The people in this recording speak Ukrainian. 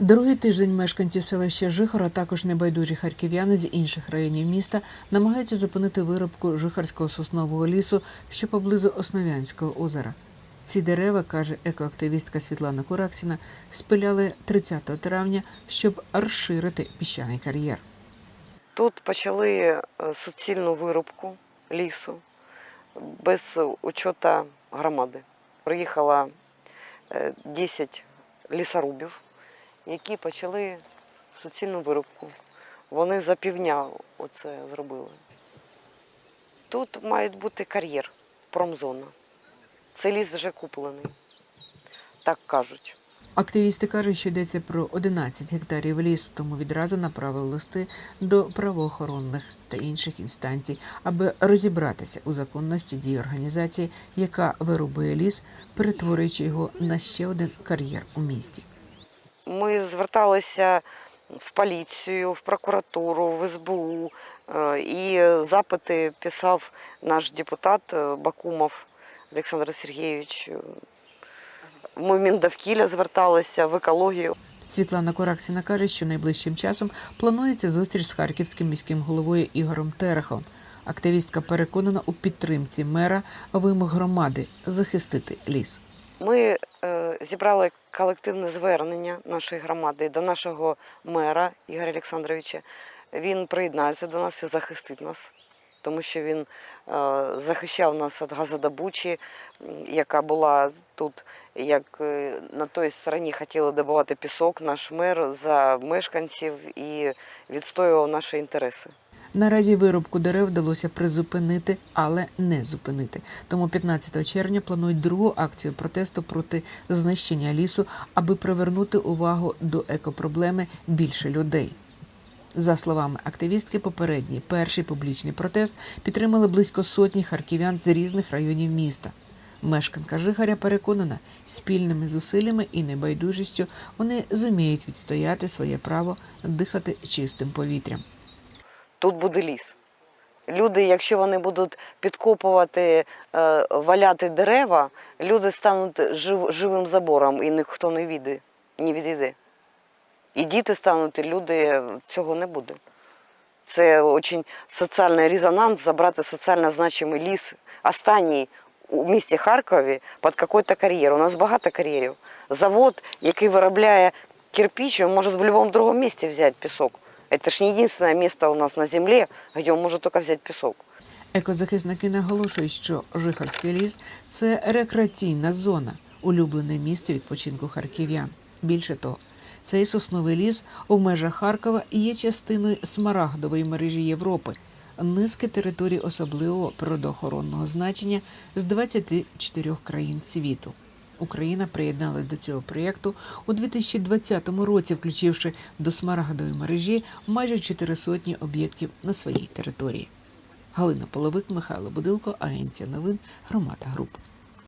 Другий тиждень мешканці селища Жихора, також небайдужі харків'яни з інших районів міста, намагаються зупинити вирубку жихарського соснового лісу, що поблизу Основ'янського озера. Ці дерева, каже екоактивістка Світлана Кураксіна, спиляли 30 травня, щоб розширити піщаний кар'єр. Тут почали е, суцільну вирубку лісу без учета громади. Приїхало е, 10 лісорубів, які почали суцільну вирубку. Вони за півдня оце зробили. Тут має бути кар'єр, промзона. Це ліс вже куплений, так кажуть. Активісти кажуть, що йдеться про 11 гектарів лісу, тому відразу направили листи до правоохоронних та інших інстанцій, аби розібратися у законності дій організації, яка вирубує ліс, перетворюючи його на ще один кар'єр у місті. Ми зверталися в поліцію, в прокуратуру, в СБУ. е, І запити писав наш депутат е, Бакумов Олександр Сергійович. Ми в Міндовкілля зверталися, в екологію. Світлана Кораксіна каже, що найближчим часом планується зустріч з харківським міським головою Ігорем Терехом. Активістка переконана у підтримці мера вимог громади захистити ліс. Ми е, зібрали колективне звернення нашої громади до нашого мера Ігоря Олександровича. Він приєднається до нас і захистить нас, тому що він е, захищав нас від газодобучі, яка була тут, як е, на той стороні хотіли добувати пісок, наш мер за мешканців і відстоював наші інтереси. Наразі вирубку дерев вдалося призупинити, але не зупинити. Тому 15 червня планують другу акцію протесту проти знищення лісу, аби привернути увагу до екопроблеми більше людей. За словами активістки, попередній перший публічний протест підтримали близько сотні харків'ян з різних районів міста. Мешканка Жихаря переконана, спільними зусиллями і небайдужістю вони зуміють відстояти своє право дихати чистим повітрям. Тут буде ліс. Люди, якщо вони будуть підкопувати, е, валяти дерева, люди стануть жив, живим забором і ніхто не віде, не відійде. І діти стануть, і люди цього не буде. Це дуже соціальний резонанс забрати соціально значимий ліс, останній у місті Харкові під якийсь кар'єр. У нас багато кар'єрів. Завод, який виробляє кирпич, може в будь-якому другому місці взяти пісок. Это ж не единственное место у нас на земле, где он может только взять песок. Екозахисники наголошують, що Жихарський ліс це рекреаційна зона, улюблене місце відпочинку харків'ян. Більше того, цей сосновий ліс у межах Харкова є частиною смарагдової мережі Європи, низки територій особливого природоохоронного значення з 24 країн світу. Україна приєдналась до цього проєкту у 2020 році, включивши до смарагдової мережі майже чотири сотні об'єктів на своїй території. Галина Половик, Михайло Будилко, Агенція новин, Громада Груп.